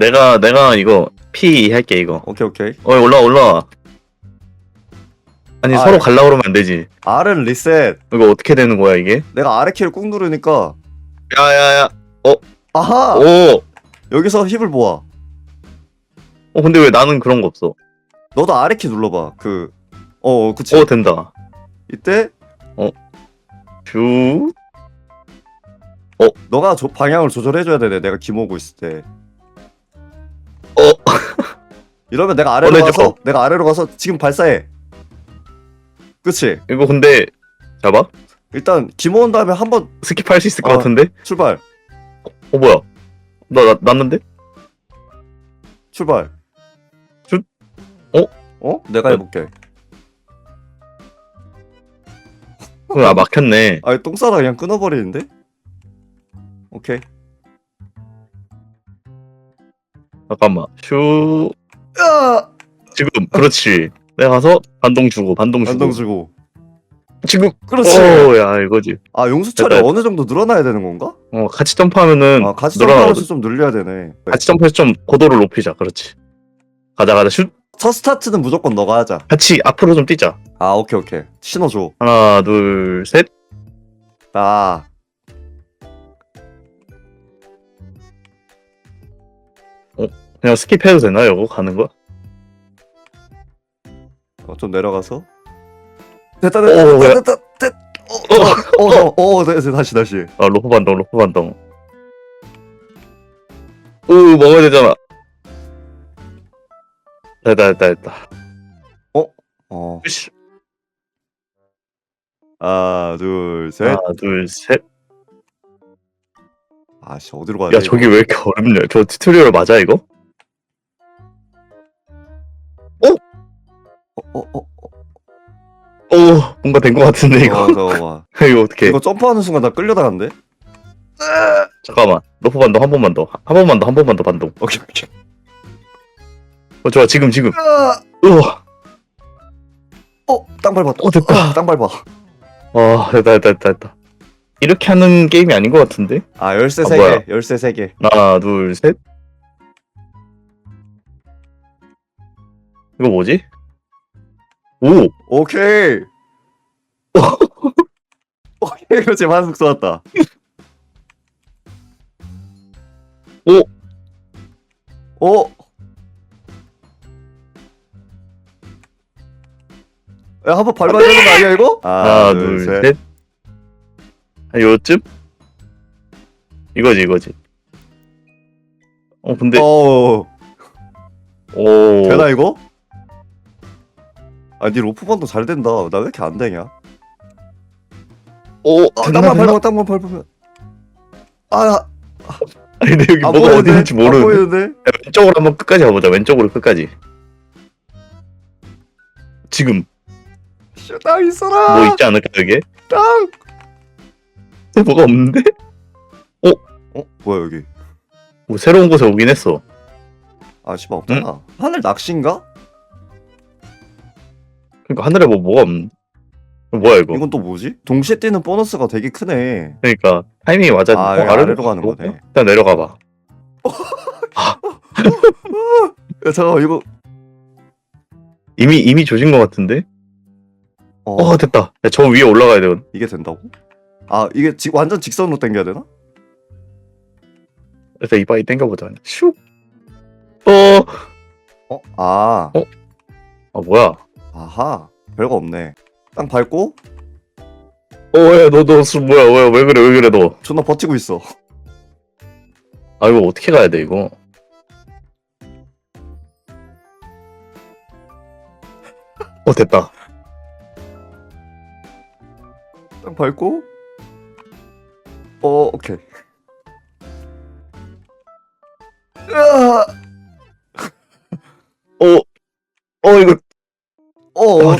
내가 내가 이거 P 할게 이거. 오케이 오케이 어 올라 올라. 아니 아, 서로 예. 갈라 그러면 안 되지. R은 리셋 이거 어떻게 되는 거야 이게? 내가 아래 키를 꾹 누르니까 야야야. 아하 오. 여기서 힙을 모아 어 근데 왜 나는 그런 거 없어? 너도 아래 키 눌러봐 그어 그치 어 된다. 이때 슈. 너가 조, 방향을 조절해줘야 되네 내가 기모고 있을 때 어. 이러면 내가 아래로 보내줘. 가서 내가 아래로 가서 지금 발사해 그치 이거 근데 잡아? 일단 기모은 다음에 한번 스킵할 수 있을 것 어. 같은데? 출발 어 뭐야? 나, 나 났는데? 출발 출- 어? 어? 내가 어. 해볼게 아 막혔네. 아니 똥 싸다 그냥 끊어버리는데? 오케이 잠깐만. 슈. 야! 지금 그렇지. 내가 가서 반동 주고 반동 주고. 반동 주고 지금. 그렇지 오야 이거지. 아 용수 처리 됐다. 어느 정도 늘어나야 되는 건가? 어 같이 점프하면은 아 같이 늘어나거든. 점프하면서 좀 늘려야 되네 같이 점프해서 좀 고도를 높이자. 그렇지. 가자 가자 슛. 첫 스타트는 무조건 너가 하자 같이 앞으로 좀 뛰자. 아 오케이 오케이 신호 줘 하나 둘 셋. 나. 그냥 스킵해도 되나 이거 가는 거? 어, 좀 내려가서. 됐다 오, 됐다 뭐야? 됐다 됐다. 어, 어, 어, 어, 네, 네, 다시 다시. 아 로프 반동 로프 반동. 오 먹어야 되잖아. 됐다 됐다 됐다. 어. 씨. 하나, 둘, 셋. 하나 둘 셋. 아씨 어디로 가야 야 돼? 저기 왜 이렇게 어렵냐? 저 튜토리얼 맞아? 이거? 어, 어, 어, 오 뭔가 된거 같은데 이거 어, 잠깐만. 이거 어떻게? 이거 점프하는 순간 나 끌려다간대. 잠깐만 로프 반동 한 번만 더 한 번만 더 한 번만 더 반동. 오케이 오케이. 어 좋아 지금 지금. 아, 우와. 어, 땅 밟았다. 어, 됐다. 땅 밟아. 아 됐다 됐다 됐다 됐다. 이렇게 하는 게임이 아닌 것 같은데? 아 열쇠 아, 세 뭐야? 개, 열쇠 세 개. 하나 둘 셋. 이거 뭐지? 오 오케이. 오케이, 그렇지 반숙 쏘았다. 오. 오. 야, 한번 밟아야 되는 거 아니야, 이거? 하나 둘 셋. 한 요쯤? 이거지 이거지. 어 근데 어, 오 되나, 이거? 아, 니 로프반도 잘 된다. 나 왜 이렇게 안 되냐? 오 어, 됐나 땅만 됐나? 밟으면, 땅만 밟으면. 아, 아니 근데 여기 안 뭐가 보이는데? 어디 있는지 안 모르는데 보이는데? 야, 왼쪽으로 한번 끝까지 가보자 왼쪽으로 끝까지 지금 씨, 땅 있어라! 뭐 있지 않을까 여기에? 땅! 뭐가 없는데? 어? 뭐야, 여기? 뭐 새로운 곳에 오긴 했어 아, 씨발, 없잖아. 하늘 낚시인가? 그러니까 하늘에 뭐 뭐가 없는데 뭐야 이거 이건 또 뭐지? 동시에 뛰는 보너스가 되게 크네. 그러니까 타이밍이 맞아 아, 여기 아래로 가는 거네. 일단 내려가 봐 야, 잠깐만, 이거. 이미 이미 조진 것 같은데? 어, 어 됐다 야, 저 위에 올라가야 되거든 이게 된다고? 아, 이게 지, 완전 직선으로 당겨야 되나? 일단 이바이 땡겨보자 그냥 슉 어... 어? 아, 어? 아 뭐야 아하. 별거 없네. 땅 밟고, 어야너너 너, 뭐야 왜, 왜 그래 왜 그래 너 존나 버티고 있어. 아 이거 어떻게 가야 돼 이거 어 됐다 땅 밟고, 어, 오케이. 으아!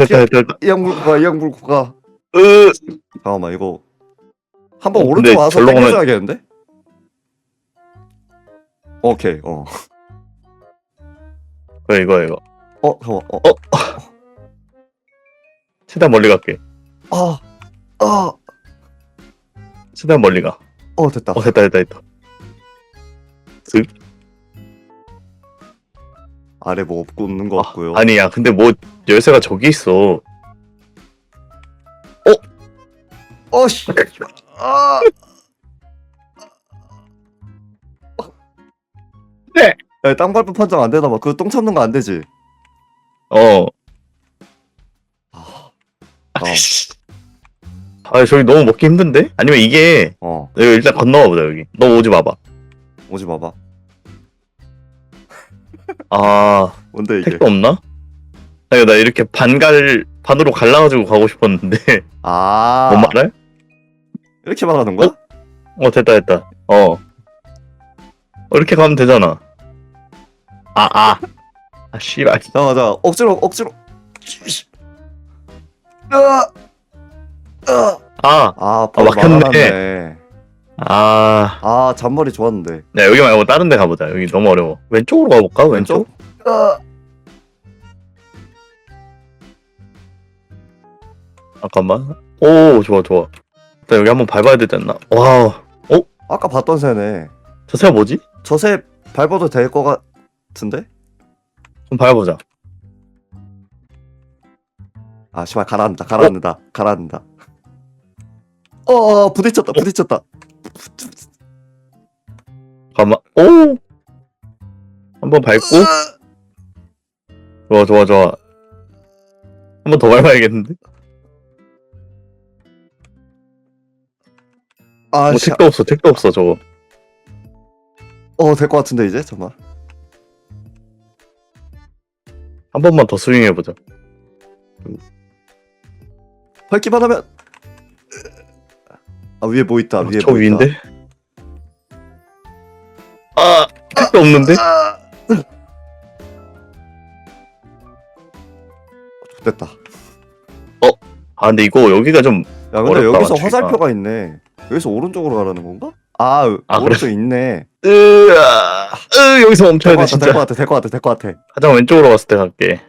됐다 됐다 됐다 이양 물고 가, 이양 물고 가. 으 잠깐만, 이거. 한번 어, 오른쪽 근데 와서 절로 가면- 당겨줘야겠는데? 오케이, 어. 그래 이거 이거 어, 잠깐만, 어. 최대한 멀리 갈게 아, 아, 최대한 멀리 가 어, 됐다. 어 됐다 됐다 됐다 슥 아래 뭐 없고 없는 거 같고요. 아니 야 근데 뭐 열쇠가 저기 있어 어씨. 아. 네. 야, 땅 밟은 판정 안 되나 봐. 그거 똥 참는 거 안 되지. 어 아, 아니 씨. 아 저기 너무 먹기 힘든데? 아니면 이게 어, 여기 일단 건너가 보자 여기 너 오지 마봐 오지 마봐. 아 뭔데 이게? 택도 없나? 아니 나 이렇게 반갈 반으로 갈라가지고 가고 싶었는데 아, 뭔 말해? 이렇게 말하는 거야? 어 됐다 됐다 어 어, 이렇게 가면 되잖아 아아 아 씨발 자, 맞아. 억지로, 억지로. 아, 아, 아 아, 바로 막혔네. 막았네. 아, 아, 잔머리 좋았는데. 야 여기 말고 다른 데 가보자. 여기 너무 어려워. 왼쪽으로 가볼까? 왼쪽? 아, 잠깐만. 오, 좋아, 좋아. 일단 여기 한번 밟아야 되지 않나? 와우. 아까 봤던 새네. 저 새가 뭐지? 저 새 밟아도 될 것 같은데? 좀 밟아보자. 아, 씨발, 가라앉는다, 가라앉는다, 가라앉는다. 어, 어, 부딪혔다, 부딪혔다. 잠깐만. 오! 한번 밟고. 좋아, 좋아, 좋아. 한 번 더 밟아야겠는데? 아, 뭐 씨, 택도 없어, 택도 없어, 저거. 어, 될 것 같은데, 이제? 잠깐만. 한 번만 더 스윙해보자. 밟기만 하면. 아, 위에 뭐 있다, 위에 저 뭐 있다. 위인데? 아, 택도 없는데? 아! 됐다. 아, 근데 이거 여기가 좀, 야, 근데 어렵다, 여기서 맞추기가. 화살표가 있네. 여기서 오른쪽으로 가라는 건가? 아, 아, 오른쪽 있네. 으아, 으, 여기서 멈춰야 돼, 될것 같아, 진짜. 될 것 같아, 될 것 같아, 될 것 같아. 가장 왼쪽으로 갔을 때 갈게.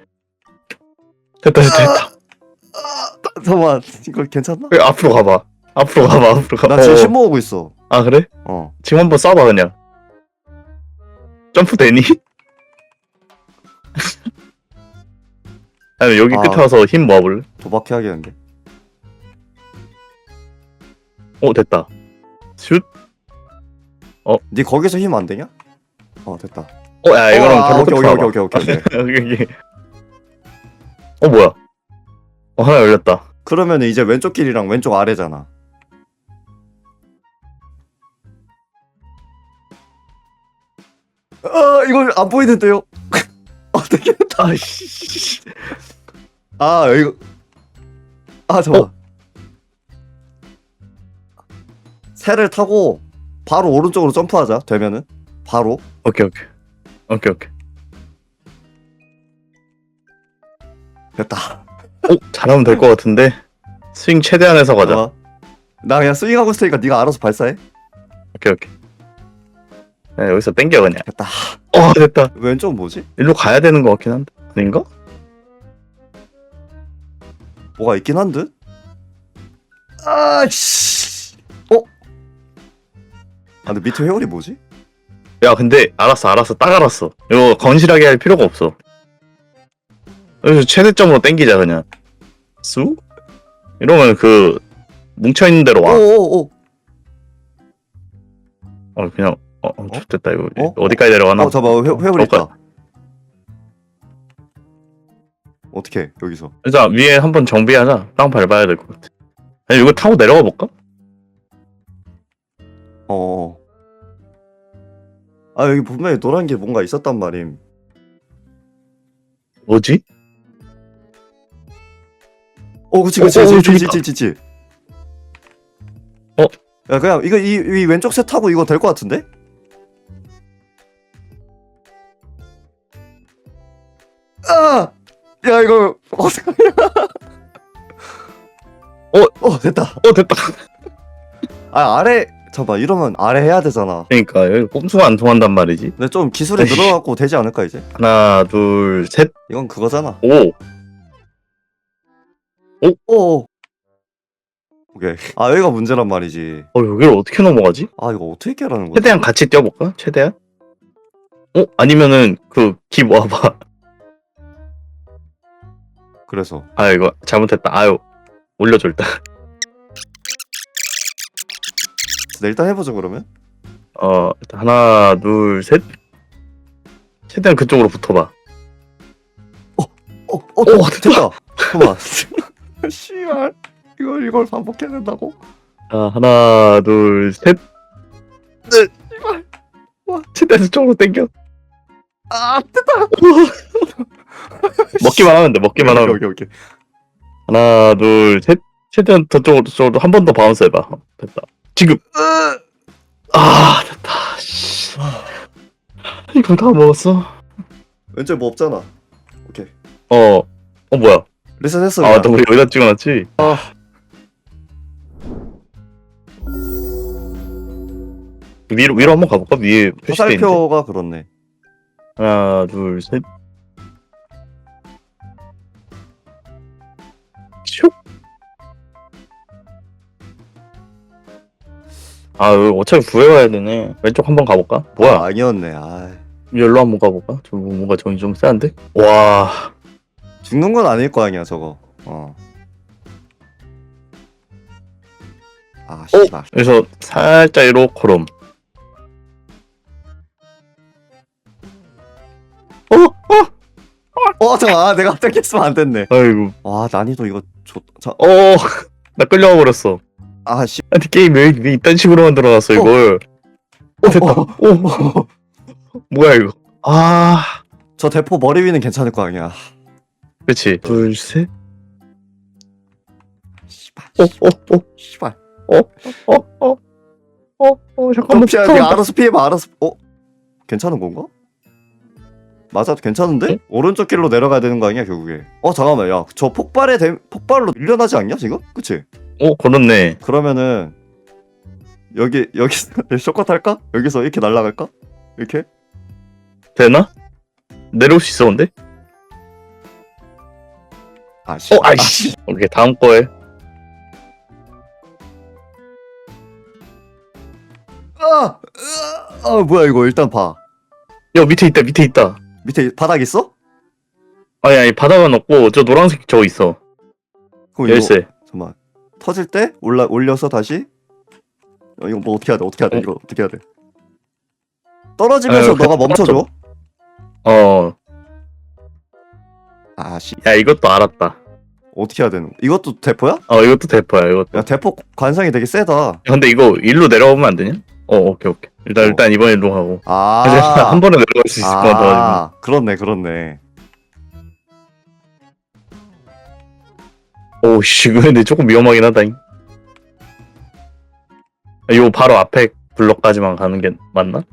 됐다, 됐다, 됐다. 아, 잠깐만, 이거 괜찮나? 왜 앞으로 가봐. 앞으로 가봐, 앞으로 가봐. 나 지금 어. 심 모으고 있어. 아, 그래? 어. 지금 한번 쏴봐, 그냥. 점프 되니? 아니, 여기 아. 끝에 와서 힘 모아볼래? 도박해야겠는데. 어, 됐다. 슛? 니 거기서 힘 안 되냐? 어, 됐다. 어, 야, 이거랑 어, 아, 바로 오케이, 오케이, 와봐. 오케이, 오케이, 오케이. 여기, 여기. 어, 뭐야? 어, 하나 열렸다. 그러면 이제 왼쪽 길이랑 왼쪽 아래잖아. 아, 이걸 안 보이는데요? 어떻게? 아이씨. 아, 이거. 아, 잠깐. 어? 새를 타고 바로 오른쪽으로 점프하자. 되면은 바로. 오케이, 오케이. 오케이, 오케이. 됐다. 어, 잘하면 될 것 같은데? 스윙 최대한 해서 가자. 어. 나 그냥 스윙하고 있으니까 네가 알아서 발사해. 오케이, 오케이. 네, 여기서 땡겨, 그냥. 됐다. 어, 됐다. 왼쪽 뭐지? 일로 가야 되는 것 같긴 한데. 아닌가? 뭐가 있긴 한 듯? 아, 씨. 어? 아, 근데 밑에 회오리 뭐지? 야, 근데 알았어, 알았어, 딱 알았어. 이거 건실하게 할 필요가 없어. 여기서 최대점으로 땡기자 그냥. 쑥? 이러면 그 뭉쳐 있는 대로 와. 오오오. 어, 그냥 어, 어, 됐다 이거 어? 어디까지 내려가나? 어, 잠깐만. 회, 회오리 저까- 있다. 어떻게 여기서? 일단 위에 한번 정비하자. 땅 밟아야 될 것 같아. 아니 이거 타고 내려가 볼까? 어. 아, 여기 분명히 노란 게 뭔가 있었단 말임. 뭐지? 어, 그치, 어, 그치, 어, 그치, 저기 그치, 있다. 그치, 그치. 어? 야, 그냥 이거 이, 이 왼쪽 셋 타고 이거 될 것 같은데? 아! 야, 이거 어떡하냐? 어? 어, 됐다. 어 됐다. 아, 아래 잠깐 이러면 아래 해야 되잖아. 그러니까 여기 꼼수가 안 통한단 말이지. 근데 좀 기술이. 늘어갖고 되지 않을까 이제? 하나, 둘, 셋, 이건 그거잖아. 오. 오. 오케이. 아 여기가 문제란 말이지. 어 여기를 어떻게 넘어가지? 아 이거 어떻게 깨라는 거야? 최대한 같이 뛰어볼까? 최대한? 어? 아니면은 그 기 모아봐. 그래서 아 이거 잘못했다. 아유 올려줘 일단. 네, 일단 해보죠 그러면. 어 일단 하나 둘 셋. 최대한 그쪽으로 붙어봐. 어, 어, 됐다. 됐다. 잠깐만. 씨발. 이걸 이걸 반복해야 된다고? 자 하나 둘 셋. 네. 와 최대한 그쪽으로 당겨. 아, 됐다. 먹기만 하면 돼. 먹기만 하면. 오케이, 오케이. 하나 둘 셋. 최대한 저쪽으로 저쪽으로 한 번 더 바운스 해봐. 어, 됐다. 지금. 아 됐다. 씨. 이거 다 먹었어. 왼쪽에 뭐 없잖아. 오케이. 어. 어 뭐야? 리셋했어. 아. 너 우리 여기다 찍어놨지? 아. 위로 위로 한번 가볼까? 위에 표시돼 있는데. 화살표가 그렇네. 하나, 둘, 셋. 아, 어차피 구해와야 되네. 왼쪽 한번 가볼까? 뭐야? 아, 아니었네. 아. 열로 한번 가볼까? 좀 뭔가 정이 좀 세한데? 와, 죽는 건 아닐 거 아니야, 저거. 어. 아, 씨발. 그래서 살짝 이로 코롬. 어, 어, 어, 잠깐. 아, 내가 갑자기 했으면 안 됐네. 아이고, 와, 난이도 이거 좋. 자, 어, 나 끌려가 버렸어. 아, 씨. 아니 게임 왜, 왜 이딴 식으로 만들어놨어 이걸? 어, 됐다. 어, 오, 뭐야 이거? 아, 저 대포 머리 위는 괜찮을 거 아니야. 그렇지. 둘, 셋. 씨발. 어, 어, 어, 씨발. 어, 어, 어, 어, 어, 잠깐만. 피해, 잠깐만. 네가 알아서 피해봐, 알아서. 어? 괜찮은 건가? 맞아, 괜찮은데? 응? 오른쪽 길로 내려가야 되는 거 아니야, 결국에? 어, 잠깐만, 야, 저 폭발에 대, 폭발로 밀려나지 않냐, 지금? 그치? 어, 그렇네. 그러면은, 여기, 여기서, 쇼컷 할까? 여기서 이렇게 날아갈까? 이렇게? 되나? 내려올 수 있어 근데? 아, 씨. 어, 아이씨. 오케이 다음 거에. 아! 아, 아, 뭐야, 이거, 일단 봐. 야 밑에 있다, 밑에 있다. 밑에 바닥 있어? 아니 아니 바닥은 없고 저 노란색 저거 있어. 그럼 이거, 열쇠. 잠깐만. 터질 때 올라 올려서 다시 어, 이거 뭐 어떻게 해야 돼? 어떻게 해야 돼? 어? 이거 어떻게 해야 돼? 떨어지면서 아, 너가 그- 멈춰줘. 어, 아씨 야 이것도 알았다. 어떻게 해야 되는? 거? 이것도 대포야? 어 이것도 대포야 이것도. 야 대포 관상이 되게 세다. 야, 근데 이거 일로 내려오면 안 되냐? 어 오케이 오케이. 일단 어. 일단 이번 일로 하고. 아, 한 번에 내려갈 수 있을 것 같아가지고. 아, 그렇네, 그렇네. 오씨 근데 조금 위험하긴 하다잉. 아, 요 바로 앞에 블럭까지만 가는 게 맞나?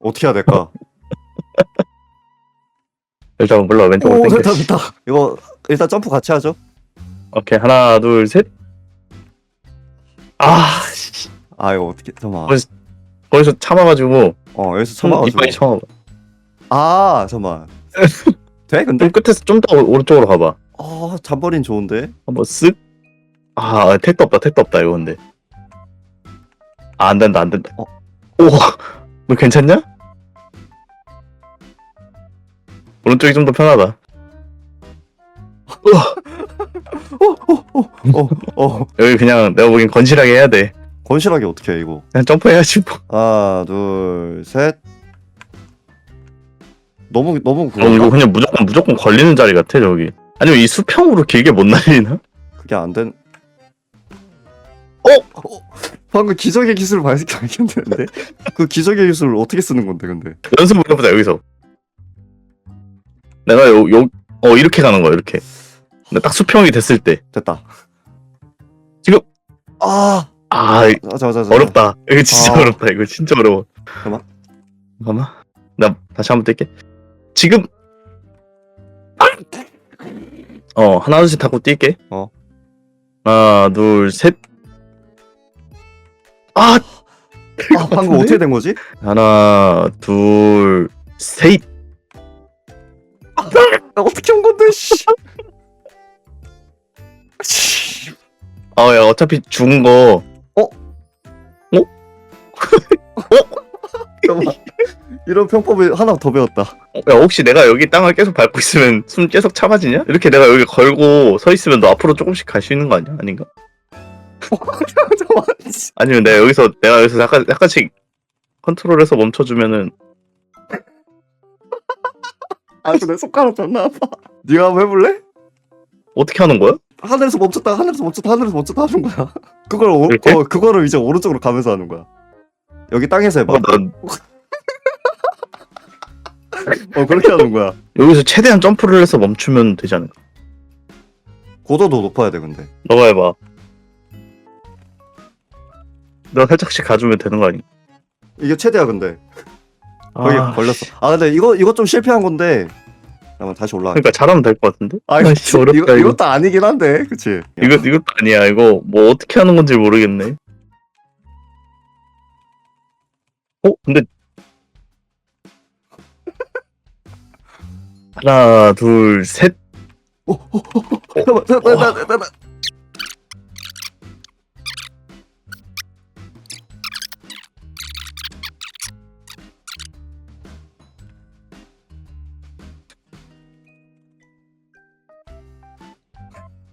어떻게 해야 될까? 일단 몰라 왼쪽으로 오, 당겨. 됐다, 됐다. 이거 일단 점프 같이 하죠. 오케이 하나 둘 셋. 아 씨. 아, 이거 어떻게? 잠깐만. 거기서- 거기서 참아가지고 어, 여기서 참아 가지고. 이빨이 참아봐. 아, 잠깐만. 돼? 근데? 좀 끝에서 좀 더 오른쪽으로 가봐. 아, 잠버린 좋은데. 한번 쓱. 아 택도 없다 택도 없다 이거 근데. 아, 안 된다 안 된다. 어. 오, 너 괜찮냐? 오른쪽이 좀 더 편하다. 어, 어. 여기 그냥 내가 보기엔 건실하게 해야 돼. 건실하게 어떻게 해 이거? 그냥 점프해야지 뭐. 하나, 둘, 셋. 너무 너무 어, 그거 이거 그냥 무조건 무조건 걸리는 자리 같아 저기. 아니면 이 수평으로 길게 못 날리나? 그게 안 된. 어? 어? 방금 기적의 기술을 발견했는데 그 기적의 기술을 어떻게 쓰는 건데 근데? 연습을 해보자 여기서. 내가 요, 요, 어 이렇게 가는 거야 이렇게. 근데 딱 수평이 됐을 때. 됐다. 지금- 아, 아 자자 자 자. 어렵다. 이거 진짜 아. 어렵다. 이거 진짜 어려워. 잠깐만. 잠깐만. 나 다시 한번 뛸게. 지금. 어 하나 둘셋 하고 뛸게. 어. 하나 둘 셋. 아 아, 방금 어떻게 된 거지? 하나 둘 셋. 아, 어떻게 한 건데? 씨. 씨. 어야 어차피 죽은 거. 어? 어? 어? 잠깐만. 이런 평법을 하나 더 배웠다. 어, 야 혹시 내가 여기 땅을 계속 밟고 있으면 숨 계속 차가지냐? 이렇게 내가 여기 걸고 서 있으면 너 앞으로 조금씩 갈 수 있는 거 아니야? 아닌가? 잠깐만. 아니면 내가 여기서 내가 여기서 약간 약간씩 컨트롤해서 멈춰주면은 아, 내 손가락 존나 아파. 네가 한번 해볼래? 어떻게 하는 거야? 하늘에서 멈췄다가 하늘에서 멈췄다 하늘에서 멈췄다 하는 거야. 그걸 오, 이렇게? 어, 그거를 이제 오른쪽으로 가면서 하는 거야. 여기 땅에서 해봐. 어, 난 어 그렇게 하는 거야. 여기서 최대한 점프를 해서 멈추면 되지 않을까? 고도도 높아야 돼 근데. 너가 해봐. 너 살짝씩 가주면 되는 거 아니야? 이게 최대야 근데. 거기 아, 걸렸어. 아 근데 이거 이거 좀 실패한 건데. 잠깐만 다시 올라가. 그러니까 잘하면 될 것 같은데? 아 이거, 어렵다, 이거. 이것도 아니긴 한데, 그치? 이거 이것도 아니야. 이거 뭐 어떻게 하는 건지 모르겠네. 어 근데 하나 둘 셋. 잠깐만, 잠깐만, 나, 나, 나, 나.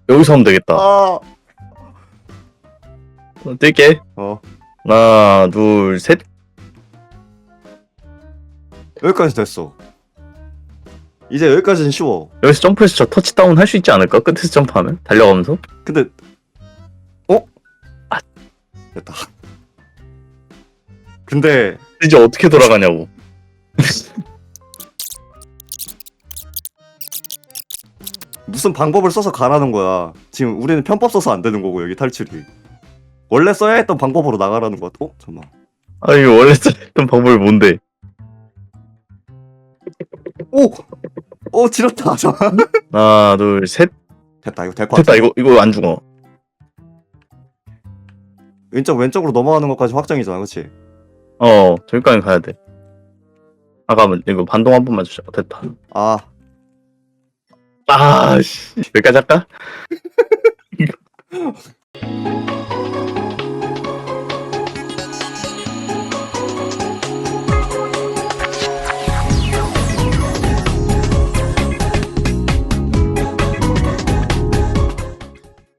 여기서 하면 되겠다. 아, 뜰게. 어 하나 둘 셋. 여기까지 됐어. 이제 여기까지는 쉬워. 여기서 점프해서 저 터치다운 할 수 있지 않을까? 끝에서 점프하면 달려가면서. 근데 어? 아. 됐다. 근데 이제 어떻게 돌아가냐고. 무슨 방법을 써서 가라는 거야. 지금 우리는 편법 써서 안 되는 거고 여기 탈출이. 원래 써야 했던 방법으로 나가라는 거야. 어? 잠깐만. 아 이거 원래 했던 방법이 뭔데? 오! 오 지렸다. 잠깐. 하나 둘 셋. 됐다. 이거 될 것 같아. 됐다 이거 이거 안 죽어. 왼쪽 왼쪽으로 넘어가는 것까지 확정이잖아. 그렇지? 어 저기까지 가야 돼. 아까면 이거 반동 한 번만 주자. 됐다. 아, 아씨 여기까지 할까?